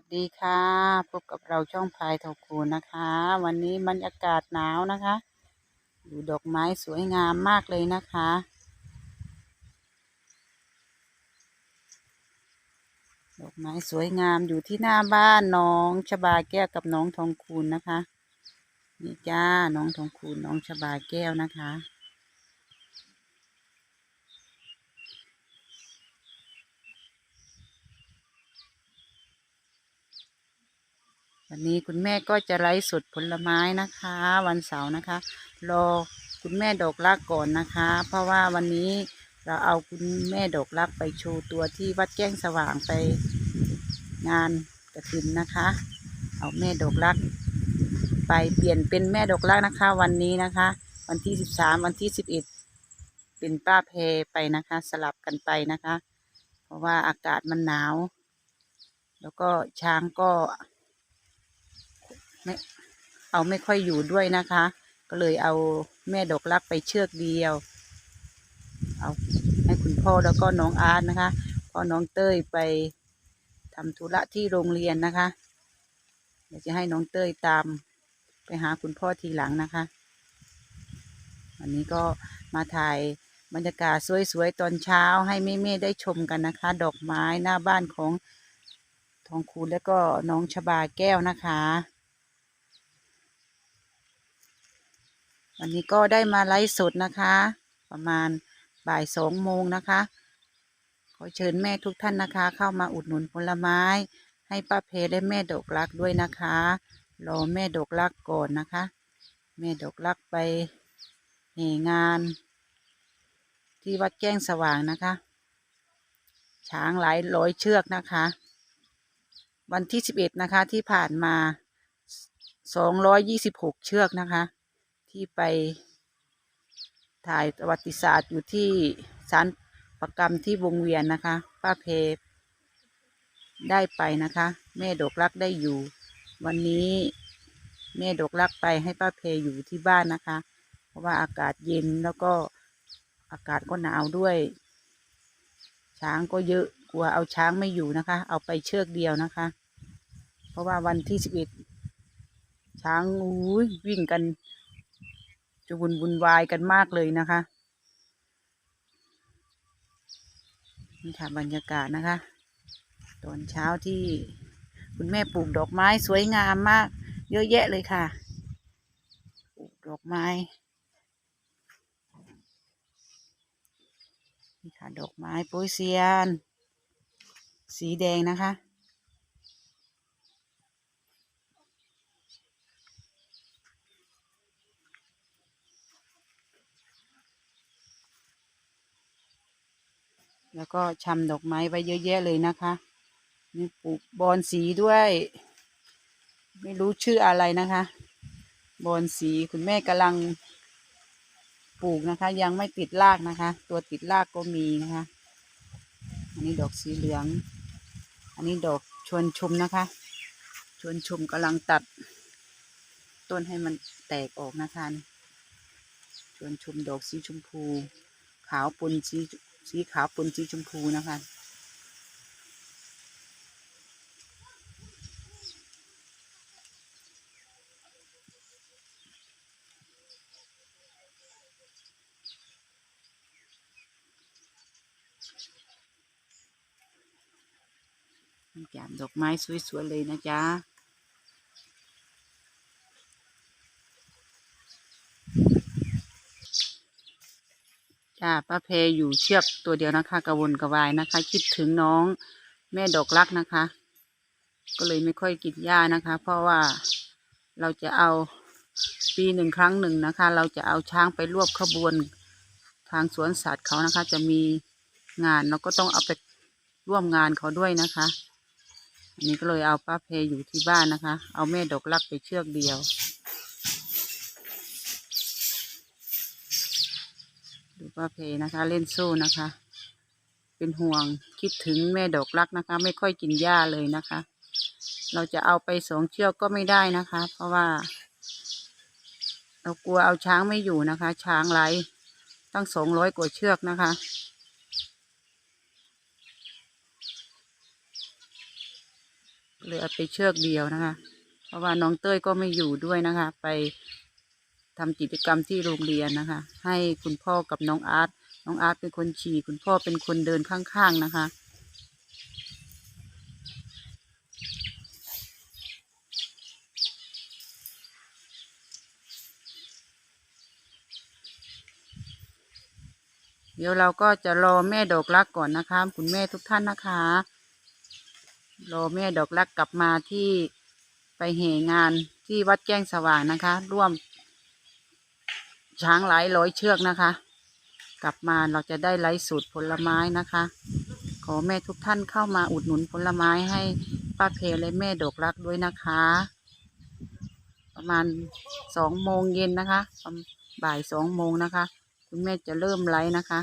วัสดีค่ะ พบกับเราช่องพายเถาคูนนะคะ วันนี้บรรยากาศหนาวนะคะ ดูดอกไม้สวยงามมากเลยนะคะ ดอกไม้สวยงามอยู่ที่หน้าบ้านน้องชบาแก้วกับน้องทองคูณนะคะ นี่จ้าน้องทองคูณน้องชบาแก้วนะคะ วันนี้คุณแม่ก็จะไลฟ์สดผลไม้นะคะ วันเสาร์นะคะ รอคุณแม่ดอกรักก่อนนะคะ เพราะว่าวันนี้เราเอาคุณแม่ดอกรักไปโชว์ตัวที่วัดแจ้งสว่างไปงานกระถินนะคะ เอาแม่ดอกรัก ไปเปลี่ยนเป็นแม่ดอกรักนะคะ วันนี้นะคะ วันที่สิบสามวันที่สิบเอ็ดเป็นป้าเพไปนะคะ สลับกันไปนะคะ เพราะว่าอากาศมันหนาว แล้วก็ช้างก็ ไม่เอาไม่ค่อยอยู่ด้วยนะคะ ก็เลยเอาแม่ดอกรักไปเชือกเดียว เอาให้คุณพ่อแล้วก็น้องอาร์ตนะคะพอน้องเต้ยไปทำธุระที่โรงเรียนนะคะเดี๋ยวจะให้น้องเต้ยตามไปหาคุณพ่อทีหลังนะคะวันนี้ก็มาถ่ายบรรยากาศสวยๆตอนเช้าให้แม่ๆได้ชมกันนะคะ ดอกไม้หน้าบ้านของทองคูณแล้วก็น้องชบาแก้วนะคะ วันนี้ก็ได้มาไลฟ์สดนะคะ ประมาณบ่ายสองโมงนะคะ ขอเชิญแม่ทุกท่านนะคะ เข้ามาอุดหนุนผลไม้ ให้ป้าเพและแม่ดอกรักด้วยนะคะรอแม่ดอกรักก่อนนะคะ แม่ดอกรักไปเหงาน ที่วัดแจ้งสว่างนะคะ ช้างหลายร้อยเชือกนะคะ วันที่สิบเอ็ดนะคะที่ผ่านมาสองร้อยยี่สิบหกเชือกนะคะ ที่ไปถ่ายประวัติศาสตร์อยู่ที่สารประกรรมที่วงเวียนนะคะ ป้าเพได้ไปนะคะ แม่ดอกรักได้อยู่ วันนี้แม่ดอกรักไปให้ป้าเพอยู่ที่บ้านนะคะ เพราะว่าอากาศเย็นแล้วก็อากาศก็หนาวด้วย ช้างก็เยอะกลัวเอาช้างไม่อยู่นะคะ เอาไปเชือกเดียวนะคะ เพราะว่าวันที่สิบเอ็ดช้างอุ้ยวิ่งกัน จะวุ่นวุ่นวายกันมากเลยนะคะนี่ค่ะบรรยากาศนะคะ ตอนเช้าที่คุณแม่ปลูกดอกไม้สวยงามมาก เยอะแยะเลยค่ะปลูกดอกไม้นี่ค่ะดอกไม้โปยเซียน สีแดงนะคะ แล้วก็ชำดอกไม้ไว้เยอะแยะเลยนะคะมีปลูกบอนสีด้วย ไม่รู้ชื่ออะไรนะคะ บอนสีคุณแม่กำลังปลูกนะคะ ยังไม่ติดรากนะคะ ตัวติดรากก็มีนะคะ อันนี้ดอกสีเหลือง อันนี้ดอกชวนชมนะคะ ชวนชมกำลังตัด ต้นให้มันแตกออกนะคะชวนชมดอกสีชมพู ขาวปนสี สีขาวปนสีชมพูนะคะจามดอกไม้สวยๆเลยนะจ๊ะ จ้าป้าเพอยู่เชือกตัวเดียวนะคะ กระวนกระวายนะคะ คิดถึงน้องแม่ดอกรักนะคะ ก็เลยไม่ค่อยกินหญ้านะคะ เพราะว่าเราจะเอาปีหนึ่งครั้งหนึ่งนะคะ เราจะเอาช้างไปรวบขบวนทางสวนสัตว์เขานะคะ จะมีงานเราก็ต้องเอาไปร่วมงานเขาด้วยนะคะ อันนี้ก็เลยเอาป้าเพอยู่ที่บ้านนะคะ เอาแม่ดอกรักไปเชือกเดียว ดูป้าเพนะคะ เล่นโซ่นะคะ เป็นห่วงคิดถึงแม่ดอกรักนะคะ ไม่ค่อยกินหญ้าเลยนะคะ เราจะเอาไปสองเชือกก็ไม่ได้นะคะ เพราะว่า เรากลัวเอาช้างไม่อยู่นะคะ ช้างไรตั้งสองร้อยกว่าเชือกนะคะเลยเอาไปเชือกเดียวนะคะ เพราะว่าน้องเต้ยก็ไม่อยู่ด้วยนะคะ ไป ทำกิจกรรมที่โรงเรียนนะคะ ให้คุณพ่อกับน้องอาร์ตน้องอาร์ตเป็นคนขี่คุณพ่อเป็นคนเดินข้างๆนะคะ เดี๋ยวเราก็จะรอแม่ดอกรักก่อนนะคะ คุณแม่ทุกท่านนะคะ รอแม่ดอกรักกลับมาที่ไปเหงานที่วัดแจ้งสว่างนะคะ ร่วม ช้างหลายร้อยเชือกนะคะ กลับมาเราจะได้ไลฟ์สูตรผลไม้นะคะ ขอแม่ทุกท่านเข้ามาอุดหนุนผลไม้ให้ป้าเพและแม่ดกรักด้วยนะคะ ประมาณสองโมงเย็นนะคะบ่ายสองโมงนะคะ คุณแม่จะเริ่มไลฟ์นะคะ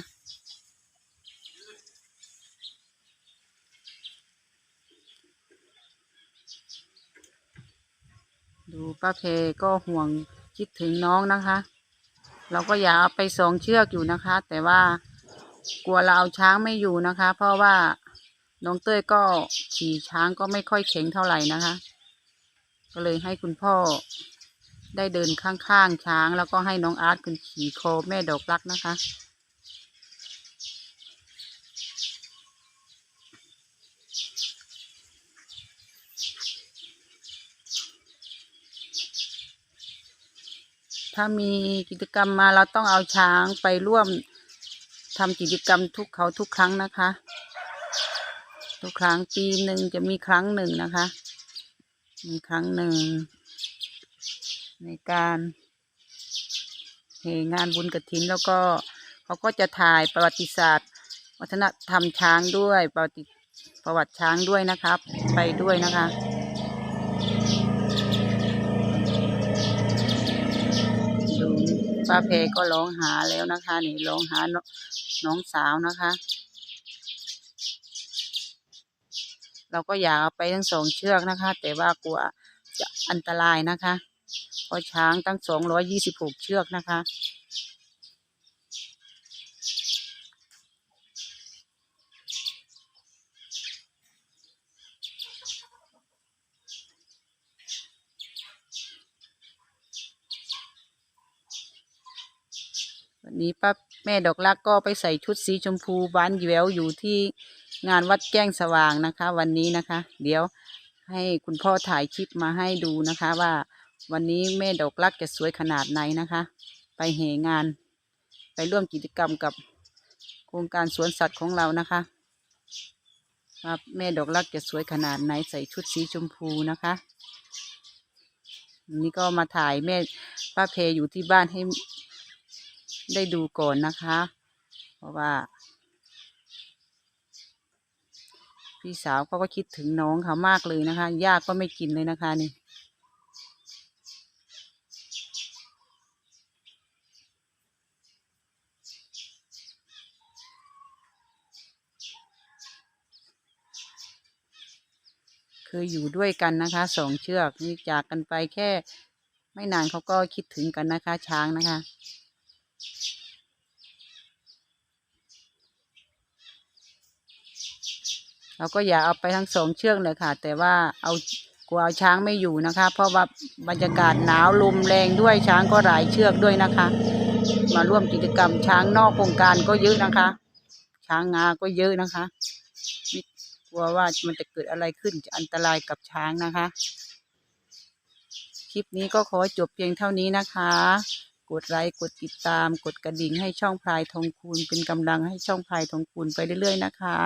ดูป้าเพก็ห่วงคิดถึงน้องนะคะ เราก็อยากเอาไปสองเชือกอยู่นะคะ แต่ว่ากลัวเราเอาช้างไม่อยู่นะคะ เพราะว่าน้องเต้ยก็ขี่ช้างก็ไม่ค่อยแข็งเท่าไหร่นะคะ ก็เลยให้คุณพ่อได้เดินข้างๆช้าง แล้วก็ให้น้องอาร์ตคุณขี่โคแม่ดอกรักนะคะ ถ้ามีกิจกรรมมาเราต้องเอาช้างไปร่วมทำกิจกรรมทุกเขาทุกครั้งนะคะ ทุกครั้งปีหนึ่งจะมีครั้งหนึ่งนะคะ มีครั้งหนึ่ง ในการเหงานบุญกระถินแล้วก็เขาก็จะถ่ายประวัติศาสตร์ วัฒนธรรมช้างด้วยประวัติประวัติช้างด้วยนะครับ ไปด้วยนะคะ ป้าเพก็ร้องหาแล้วนะคะ นี่ร้องหาน้องสาวนะคะ เราก็อยากเอาไปทั้งสองเชือกนะคะ แต่ว่ากลัวจะอันตรายนะคะเพราะช้างตั้งสองร้อยยี่สิบหกเชือกนะคะ นี้ป้าแม่ดอกรักก็ไปใส่ชุดสีชมพูบานแววอยู่ที่งานวัดแจ้งสว่างนะคะ วันนี้นะคะ เดี๋ยวให้คุณพ่อถ่ายคลิปมาให้ดูนะคะ ว่าวันนี้แม่ดอกรักจะสวยขนาดไหนนะคะ ไปเหงาน ไปร่วมกิจกรรมกับโครงการสวนสัตว์ของเรานะคะว่าแม่ดอกรักจะสวยขนาดไหนใส่ชุดสีชมพูนะคะนนี้ก็มาถ่ายแม่ป้าเพอยู่ที่บ้านให้ ได้ดูก่อนนะคะ เพราะว่า พี่สาวเขาก็คิดถึงน้องเขามากเลยนะคะย่าก็ไม่กินเลยนะคะนี่คืออยู่ด้วยกันนะคะสองเชือกนี่จากกันไปแค่ไม่นานเขาก็คิดถึงกันนะคะ ช้างนะคะ เราก็อย่าเอาไปทั้งสองเชือกเลยค่ะ แต่ว่าเอากลัวเอาช้างไม่อยู่นะคะ เพราะว่าบรรยากาศหนาวลมแรงด้วยช้างก็หลายเชือกด้วยนะคะ มาร่วมกิจกรรมช้างนอกโครงการก็เยอะนะคะ ช้างงาก็เยอะนะคะกลัวว่ามันจะเกิดอะไรขึ้นจะอันตรายกับช้างนะคะ คลิปนี้ก็ขอจบเพียงเท่านี้นะคะ กดไลค์กดติดตาม กดกระดิ่งให้ช่องพลายทองคูณเป็นกำลังให้ช่องพลายทองคูณไปเรื่อยๆนะคะ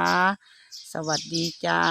สวัสดีจ้า